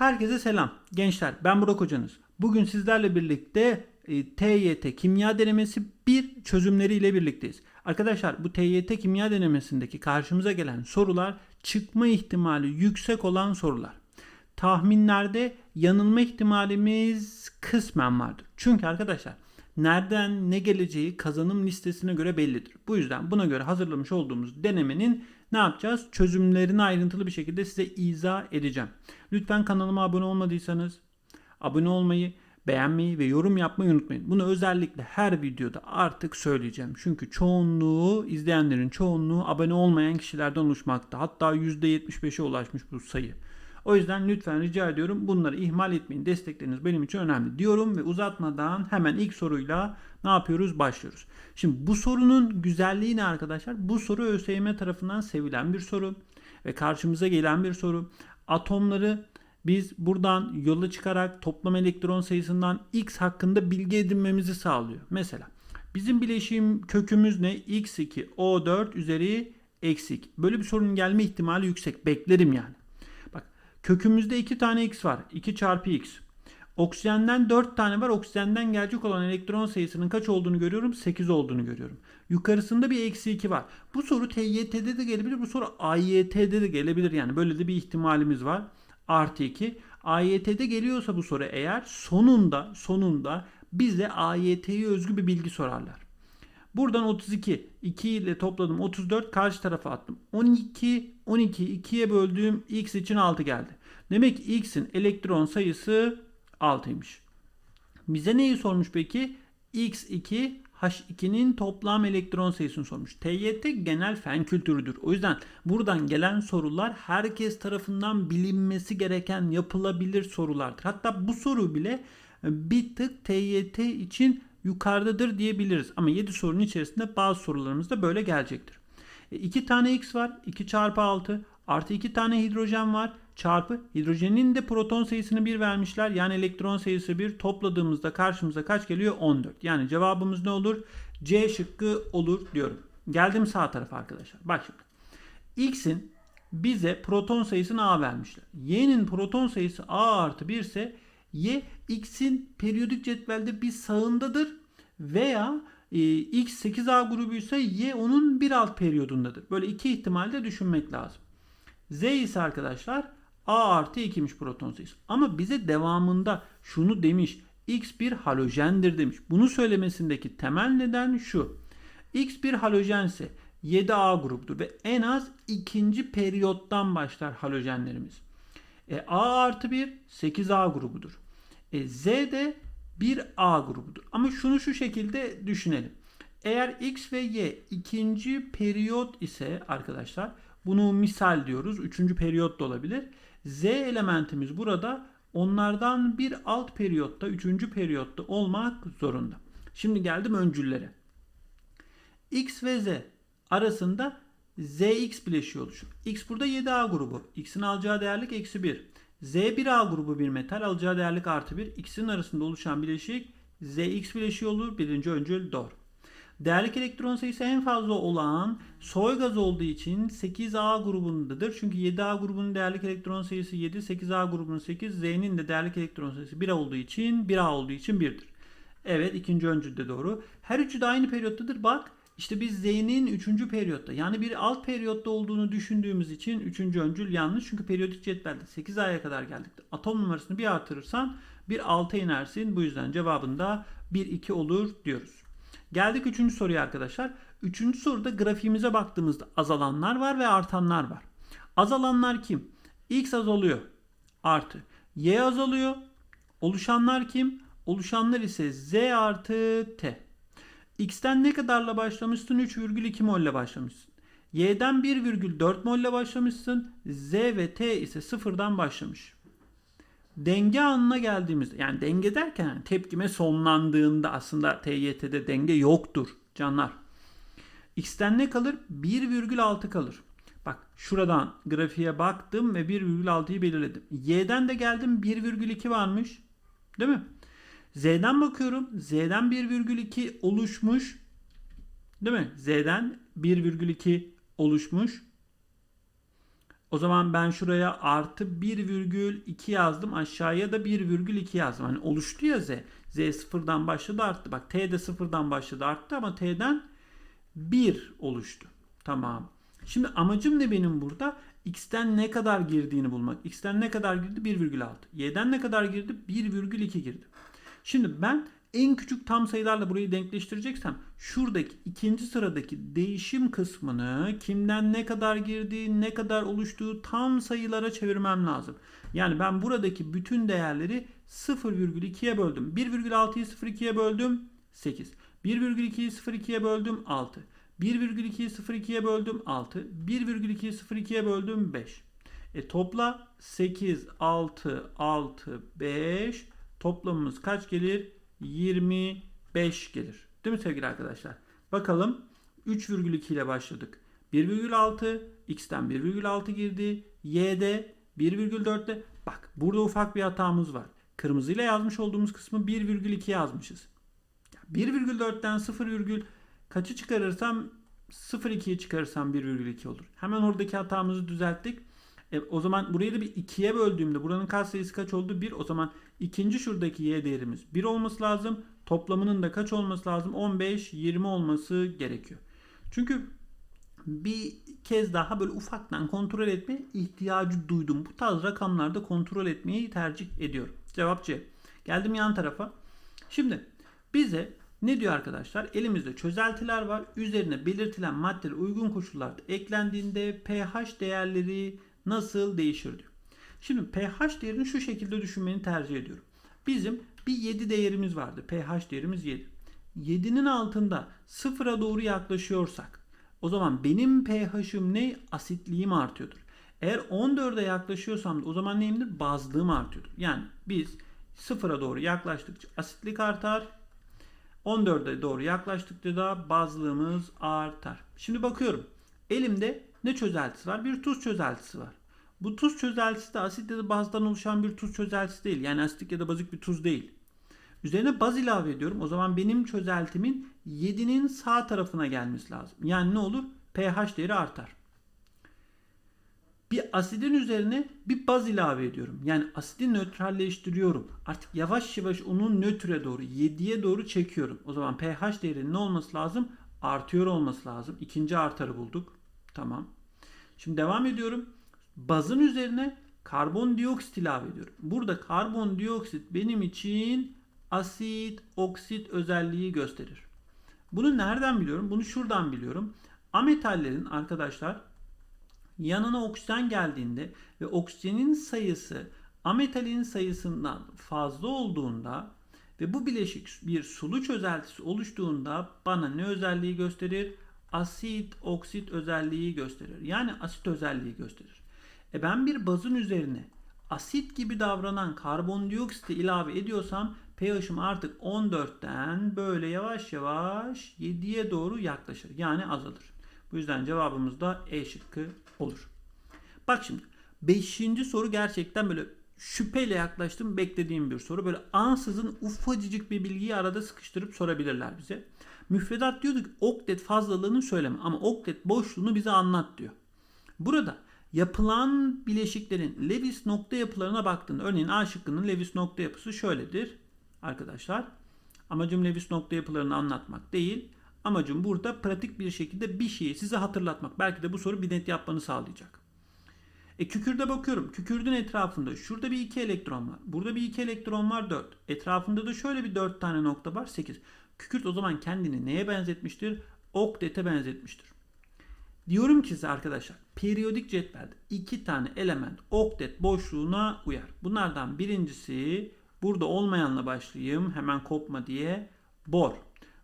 Herkese selam. Gençler ben Burak hocanız. Bugün sizlerle birlikte e, TYT kimya denemesi bir çözümleriyle birlikteyiz. Arkadaşlar bu TYT kimya denemesindeki karşımıza gelen sorular çıkma ihtimali yüksek olan sorular. Tahminlerde yanılma ihtimalimiz kısmen vardır. Çünkü arkadaşlar nereden ne geleceği kazanım listesine göre bellidir. Bu yüzden buna göre hazırlamış olduğumuz denemenin ne yapacağız? Çözümlerini ayrıntılı bir şekilde size izah edeceğim. Lütfen kanalıma abone olmadıysanız abone olmayı, beğenmeyi ve yorum yapmayı unutmayın. Bunu özellikle her videoda artık söyleyeceğim. Çünkü çoğunluğu, izleyenlerin çoğunluğu abone olmayan kişilerden oluşmakta. Hatta %75'e ulaşmış bu sayı. O yüzden lütfen rica ediyorum bunları ihmal etmeyin. Destekleriniz benim için önemli diyorum ve uzatmadan hemen ilk soruyla ne yapıyoruz? Başlıyoruz. Şimdi bu sorunun güzelliği ne arkadaşlar? Bu soru ÖSYM tarafından sevilen bir soru ve karşımıza gelen bir soru. Atomları biz buradan yola çıkarak toplam elektron sayısından x hakkında bilgi edinmemizi sağlıyor. Mesela bizim bileşim kökümüz ne? x2 O4 üzeri eksi 2. Böyle bir sorunun gelme ihtimali yüksek. Beklerim yani. Kökümüzde 2 tane x var. 2 çarpı x. Oksijenden 4 tane var. Oksijenden gelecek olan elektron sayısının kaç olduğunu görüyorum? 8 olduğunu görüyorum. Yukarısında bir eksi 2 var. Bu soru TYT'de de gelebilir. Bu soru AYT'de de gelebilir. Yani böyle de bir ihtimalimiz var. Artı 2. AYT'de geliyorsa bu soru eğer sonunda sonunda bize AYT'ye özgü bir bilgi sorarlar. Buradan 32. 2 ile topladım. 34 karşı tarafa attım. 12. 12. 2'ye böldüğüm x için 6 geldi. Demek ki x'in elektron sayısı 6'ymış. Bize neyi sormuş peki? x2 H2'nin toplam elektron sayısını sormuş. TYT genel fen kültürüdür. O yüzden buradan gelen sorular herkes tarafından bilinmesi gereken yapılabilir sorulardır. Hatta bu soru bile bir tık TYT için yukarıdadır diyebiliriz. Ama 7 sorunun içerisinde bazı sorularımız da böyle gelecektir. 2 tane x var. 2 çarpı 6 artı 2 tane hidrojen var çarpı hidrojenin de proton sayısını 1 vermişler. Yani elektron sayısı 1 topladığımızda karşımıza kaç geliyor? 14. Yani cevabımız ne olur? C şıkkı olur diyorum. Geldim sağ tarafa arkadaşlar. Bak şimdi. X'in bize proton sayısını A vermişler. Y'nin proton sayısı A artı 1 ise Y X'in periyodik cetvelde bir sağındadır veya e, X 8A grubuysa Y onun bir alt periyodundadır. Böyle iki ihtimalde düşünmek lazım. Z ise arkadaşlar A artı 2'miş proton sayısı. Ama bize devamında şunu demiş. X bir halojendir demiş. Bunu söylemesindeki temel neden şu. X bir halojense 7A grubudur ve en az ikinci periyottan başlar halojenlerimiz. E, A artı 1 8A grubudur. E, Z de 1A grubudur. Ama şunu şu şekilde düşünelim. Eğer X ve Y ikinci periyot ise arkadaşlar bunu misal diyoruz. Üçüncü periyot da olabilir. Z elementimiz burada onlardan bir alt periyotta, üçüncü periyotta olmak zorunda. Şimdi geldim öncüllere. X ve Z arasında ZX bileşiği oluşur. X burada 7A grubu. X'in alacağı değerlik eksi 1. Z 1A grubu bir metal alacağı değerlik artı 1. İkisinin arasında oluşan bileşik ZX bileşiği olur. Birinci öncül doğru. Değerlik elektron sayısı en fazla olan soy gaz olduğu için 8A grubundadır. Çünkü 7A grubunun değerlik elektron sayısı 7, 8A grubunun 8, Z'nin de değerlik elektron sayısı 1 olduğu için 1A olduğu için 1'dir. Evet ikinci öncül de doğru. Her üçü de aynı periyottadır. Bak işte biz Z'nin 3. periyotta yani bir alt periyotta olduğunu düşündüğümüz için 3. öncül yanlış. Çünkü periyodik cetvelde 8A'ya kadar geldik. Atom numarasını bir artırırsan bir 6'a inersin. Bu yüzden cevabında 1, 2 olur diyoruz. Geldik üçüncü soruya arkadaşlar. Üçüncü soruda grafiğimize baktığımızda azalanlar var ve artanlar var. Azalanlar kim? X azalıyor. Artı. Y azalıyor. Oluşanlar kim? Oluşanlar ise Z artı T. X'ten ne kadarla başlamışsın? 3,2 mol ile başlamışsın. Y'den 1,4 mol ile başlamışsın. Z ve T ise sıfırdan başlamış denge anına geldiğimizde yani denge derken tepkime sonlandığında aslında TYT'de denge yoktur canlar. X'ten ne kalır? 1,6 kalır. Bak şuradan grafiğe baktım ve 1,6'yı belirledim. Y'den de geldim 1,2 varmış. Değil mi? Z'den bakıyorum. Z'den 1,2 oluşmuş. Değil mi? Z'den 1,2 oluşmuş. O zaman ben şuraya artı 1,2 yazdım. Aşağıya da 1,2 yazdım. Hani oluştu ya Z. Z sıfırdan başladı arttı. Bak T de sıfırdan başladı arttı ama T'den 1 oluştu. Tamam. Şimdi amacım ne benim burada? X'ten ne kadar girdiğini bulmak. X'ten ne kadar girdi? 1,6. Y'den ne kadar girdi? 1,2 girdi. Şimdi ben en küçük tam sayılarla burayı denkleştireceksem şuradaki ikinci sıradaki değişim kısmını kimden ne kadar girdiği, ne kadar oluştuğu tam sayılara çevirmem lazım. Yani ben buradaki bütün değerleri 0,2'ye böldüm. 1,6'yı 0,2'ye böldüm 8. 1,2'yi 0,2'ye böldüm 6. 1,2'yi 0,2'ye böldüm 6. 1,2'yi 0,2'ye böldüm 5. E topla 8, 6, 6, 5. Toplamımız kaç gelir? 25 gelir. Değil mi sevgili arkadaşlar? Bakalım 3,2 ile başladık. 1,6 x'ten 1,6 girdi. y'de 1,4'te bak burada ufak bir hatamız var. Kırmızıyla yazmış olduğumuz kısmı 1,2 yazmışız. 1,4'ten 0, kaçı çıkarırsam 0,2'yi çıkarırsam 1,2 olur. Hemen oradaki hatamızı düzelttik. E, o zaman burayı da bir 2'ye böldüğümde buranın katsayısı kaç oldu? 1. O zaman ikinci şuradaki y değerimiz 1 olması lazım. Toplamının da kaç olması lazım? 15, 20 olması gerekiyor. Çünkü bir kez daha böyle ufaktan kontrol etme ihtiyacı duydum. Bu tarz rakamlarda kontrol etmeyi tercih ediyorum. Cevap C. Geldim yan tarafa. Şimdi bize ne diyor arkadaşlar? Elimizde çözeltiler var. Üzerine belirtilen maddeler uygun koşullarda eklendiğinde pH değerleri nasıl değişir diyor. Şimdi pH değerini şu şekilde düşünmeni tercih ediyorum. Bizim bir 7 değerimiz vardı. pH değerimiz 7. 7'nin altında sıfıra doğru yaklaşıyorsak o zaman benim pH'im ne? Asitliğim artıyordur. Eğer 14'e yaklaşıyorsam da o zaman neyimdir? Bazlığım artıyordur. Yani biz sıfıra doğru yaklaştıkça asitlik artar. 14'e doğru yaklaştıkça da bazlığımız artar. Şimdi bakıyorum. Elimde ne çözeltisi var? Bir tuz çözeltisi var. Bu tuz çözeltisi de asit ya da bazdan oluşan bir tuz çözeltisi değil. Yani asitlik ya da bazik bir tuz değil. Üzerine baz ilave ediyorum. O zaman benim çözeltimin 7'nin sağ tarafına gelmesi lazım. Yani ne olur? pH değeri artar. Bir asidin üzerine bir baz ilave ediyorum. Yani asidi nötralleştiriyorum. Artık yavaş yavaş onu nötre doğru, 7'ye doğru çekiyorum. O zaman pH değerinin ne olması lazım? Artıyor olması lazım. İkinci artarı bulduk. Tamam. Şimdi devam ediyorum. Bazın üzerine karbondioksit ilave ediyorum. Burada karbondioksit benim için asit, oksit özelliği gösterir. Bunu nereden biliyorum? Bunu şuradan biliyorum. Ametallerin arkadaşlar yanına oksijen geldiğinde ve oksijenin sayısı ametalin sayısından fazla olduğunda ve bu bileşik bir sulu çözeltisi oluştuğunda bana ne özelliği gösterir? Asit, oksit özelliği gösterir. Yani asit özelliği gösterir. E ben bir bazın üzerine asit gibi davranan karbondioksiti ilave ediyorsam pH'im artık 14'ten böyle yavaş yavaş 7'ye doğru yaklaşır. Yani azalır. Bu yüzden cevabımız da E şıkkı olur. Bak şimdi 5. soru gerçekten böyle şüpheyle yaklaştım beklediğim bir soru. Böyle ansızın ufacıcık bir bilgiyi arada sıkıştırıp sorabilirler bize. Müfredat diyordu ki oktet fazlalığını söyleme ama oktet boşluğunu bize anlat diyor. Burada yapılan bileşiklerin Lewis nokta yapılarına baktığında örneğin A şıkkının Lewis nokta yapısı şöyledir arkadaşlar. Amacım Lewis nokta yapılarını anlatmak değil. Amacım burada pratik bir şekilde bir şeyi size hatırlatmak. Belki de bu soru bir net yapmanı sağlayacak. E kükürde bakıyorum. Kükürdün etrafında şurada bir iki elektron var. Burada bir iki elektron var 4. Etrafında da şöyle bir 4 tane nokta var 8. Kükürt o zaman kendini neye benzetmiştir? Oktete benzetmiştir. Diyorum ki size arkadaşlar periyodik cetvelde iki tane element oktet boşluğuna uyar. Bunlardan birincisi burada olmayanla başlayayım hemen kopma diye bor.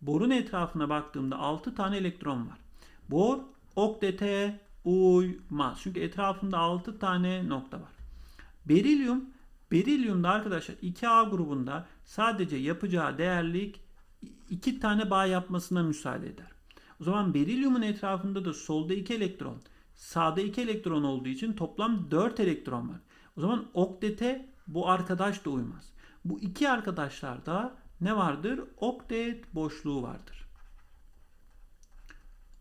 Borun etrafına baktığımda 6 tane elektron var. Bor oktete uymaz. Çünkü etrafında 6 tane nokta var. Berilyum Berilyumda arkadaşlar 2A grubunda sadece yapacağı değerlik 2 tane bağ yapmasına müsaade eder. O zaman berilyumun etrafında da solda 2 elektron, sağda 2 elektron olduğu için toplam 4 elektron var. O zaman oktete bu arkadaş da uymaz. Bu iki arkadaşlarda ne vardır? Oktet boşluğu vardır.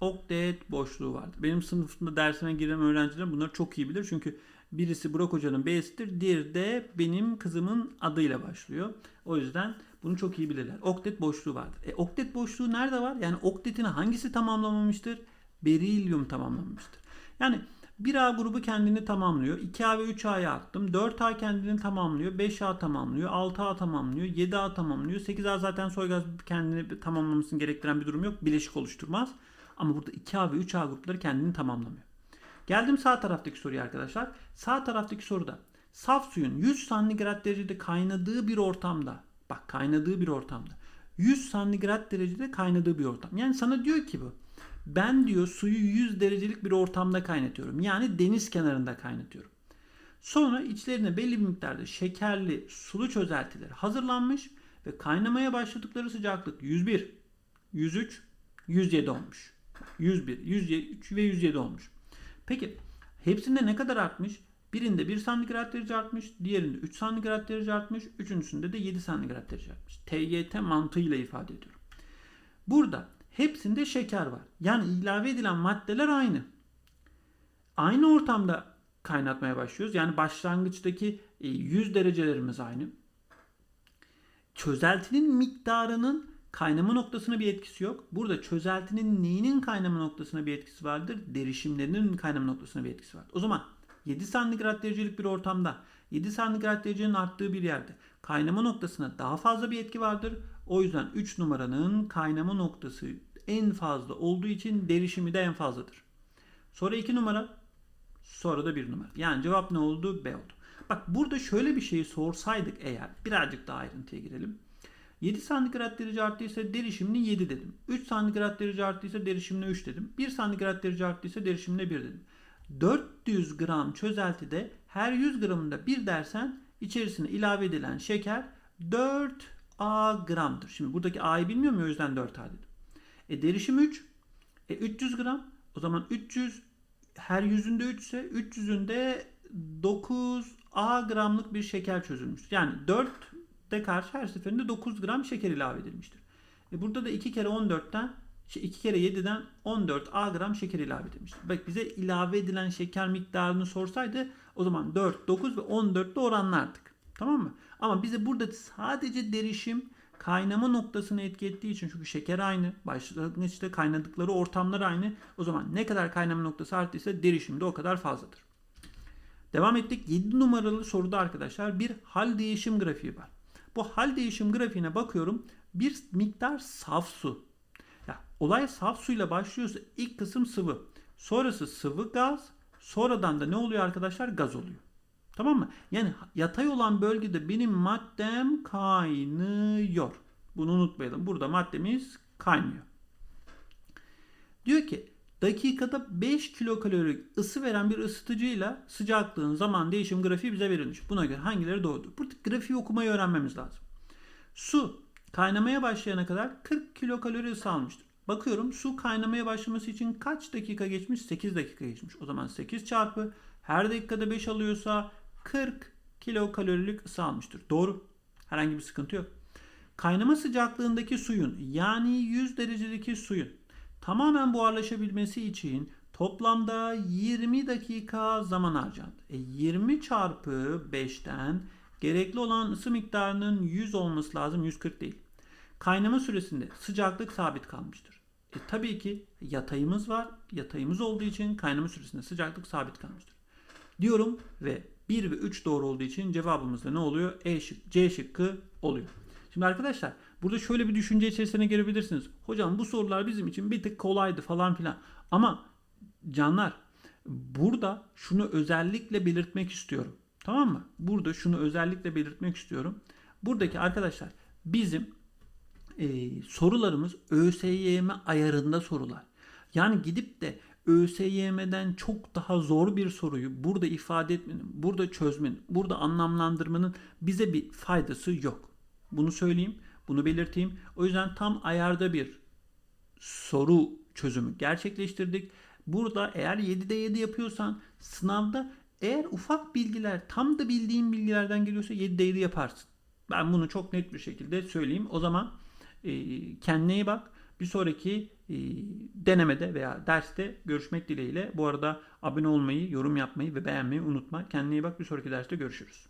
oktet boşluğu vardır. Benim sınıfımda dersime giren öğrenciler bunları çok iyi bilir. Çünkü birisi Burak Hoca'nın B'sidir, diğeri de benim kızımın adıyla başlıyor. O yüzden bunu çok iyi bilirler. Oktet boşluğu vardır. E, oktet boşluğu nerede var? Yani oktetini hangisi tamamlamamıştır? Berilyum tamamlamamıştır. Yani 1A grubu kendini tamamlıyor. 2A ve 3A'ya attım. 4A kendini tamamlıyor. 5A tamamlıyor. 6A tamamlıyor. 7A tamamlıyor. 8A zaten soygaz kendini tamamlamasını gerektiren bir durum yok. Bileşik oluşturmaz. Ama burada 2A ve 3A grupları kendini tamamlamıyor. Geldim sağ taraftaki soruya arkadaşlar. Sağ taraftaki soruda saf suyun 100 santigrat derecede kaynadığı bir ortamda bak kaynadığı bir ortamda 100 santigrat derecede kaynadığı bir ortam. Yani sana diyor ki bu ben diyor suyu 100 derecelik bir ortamda kaynatıyorum. Yani deniz kenarında kaynatıyorum. Sonra içlerine belli bir miktarda şekerli sulu çözeltiler hazırlanmış ve kaynamaya başladıkları sıcaklık 101, 103, 107 olmuş. 101, 103 ve 107 olmuş. Peki hepsinde ne kadar artmış? Birinde 1 santigrat derece artmış, diğerinde 3 santigrat derece artmış, üçüncüsünde de 7 santigrat derece artmış. TYT mantığıyla ifade ediyorum. Burada hepsinde şeker var. Yani ilave edilen maddeler aynı. Aynı ortamda kaynatmaya başlıyoruz. Yani başlangıçtaki 100 derecelerimiz aynı. Çözeltinin miktarının kaynama noktasına bir etkisi yok. Burada çözeltinin neyinin kaynama noktasına bir etkisi vardır? Derişimlerinin kaynama noktasına bir etkisi vardır. O zaman 7 santigrat derecelik bir ortamda 7 santigrat derecenin arttığı bir yerde kaynama noktasına daha fazla bir etki vardır. O yüzden 3 numaranın kaynama noktası en fazla olduğu için derişimi de en fazladır. Sonra 2 numara, sonra da 1 numara. Yani cevap ne oldu? B oldu. Bak burada şöyle bir şeyi sorsaydık eğer birazcık daha ayrıntıya girelim. 7 santigrat derece arttıysa derişimini 7 dedim. 3 santigrat derece arttıysa derişimine 3 dedim. 1 santigrat derece arttıysa derişimine 1 dedim. 400 gram çözeltide her 100 gramında 1 dersen içerisine ilave edilen şeker 4 A gramdır. Şimdi buradaki A'yı bilmiyorum ya o yüzden 4 A dedim. E derişim 3. E 300 gram. O zaman 300 her yüzünde 3 ise 300'ünde 9 A gramlık bir şeker çözülmüş. Yani 4 de karşı her seferinde 9 gram şeker ilave edilmiştir. E burada da 2 kere 14'ten 2 kere 7'den 14 A gram şeker ilave edilmiştir. Bak bize ilave edilen şeker miktarını sorsaydı o zaman 4, 9 ve 14'te oranlardık. Tamam mı? Ama bize burada sadece derişim kaynama noktasını etki ettiği için çünkü şeker aynı, başlangıçta kaynadıkları ortamlar aynı. O zaman ne kadar kaynama noktası arttıysa derişim de o kadar fazladır. Devam ettik. 7 numaralı soruda arkadaşlar bir hal değişim grafiği var. Bu hal değişim grafiğine bakıyorum. Bir miktar saf su. Olay saf suyla başlıyorsa ilk kısım sıvı. Sonrası sıvı gaz. Sonradan da ne oluyor arkadaşlar? Gaz oluyor. Tamam mı? Yani yatay olan bölgede benim maddem kaynıyor. Bunu unutmayalım. Burada maddemiz kaynıyor. Diyor ki dakikada 5 kilokalori ısı veren bir ısıtıcıyla sıcaklığın zaman değişim grafiği bize verilmiş. Buna göre hangileri doğrudur? Burada grafiği okumayı öğrenmemiz lazım. Su kaynamaya başlayana kadar 40 kilokalori ısı almıştır. Bakıyorum su kaynamaya başlaması için kaç dakika geçmiş? 8 dakika geçmiş. O zaman 8 çarpı her dakikada 5 alıyorsa 40 kilokalorilik ısı almıştır. Doğru. Herhangi bir sıkıntı yok. Kaynama sıcaklığındaki suyun yani 100 derecedeki suyun tamamen buharlaşabilmesi için toplamda 20 dakika zaman harcandı. E 20 çarpı 5'ten gerekli olan ısı miktarının 100 olması lazım 140 değil. Kaynama süresinde sıcaklık sabit kalmıştır. E tabii ki yatayımız var. Yatayımız olduğu için kaynama süresinde sıcaklık sabit kalmıştır. Diyorum ve 1 ve 3 doğru olduğu için cevabımız da ne oluyor? E şık, C şıkkı oluyor. Şimdi arkadaşlar burada şöyle bir düşünce içerisine girebilirsiniz. Hocam bu sorular bizim için bir tık kolaydı falan filan. Ama canlar burada şunu özellikle belirtmek istiyorum. Tamam mı? Burada şunu özellikle belirtmek istiyorum. Buradaki arkadaşlar bizim e, sorularımız ÖSYM ayarında sorular. Yani gidip de ÖSYM'den çok daha zor bir soruyu burada ifade etmenin, burada çözmenin, burada anlamlandırmanın bize bir faydası yok. Bunu söyleyeyim, bunu belirteyim. O yüzden tam ayarda bir soru çözümü gerçekleştirdik. Burada eğer 7'de 7 yapıyorsan sınavda eğer ufak bilgiler tam da bildiğin bilgilerden geliyorsa 7'de 7 yaparsın. Ben bunu çok net bir şekilde söyleyeyim. O zaman kendine iyi bak. Bir sonraki e, denemede veya derste görüşmek dileğiyle. Bu arada abone olmayı, yorum yapmayı ve beğenmeyi unutma. Kendine iyi bak. Bir sonraki derste görüşürüz.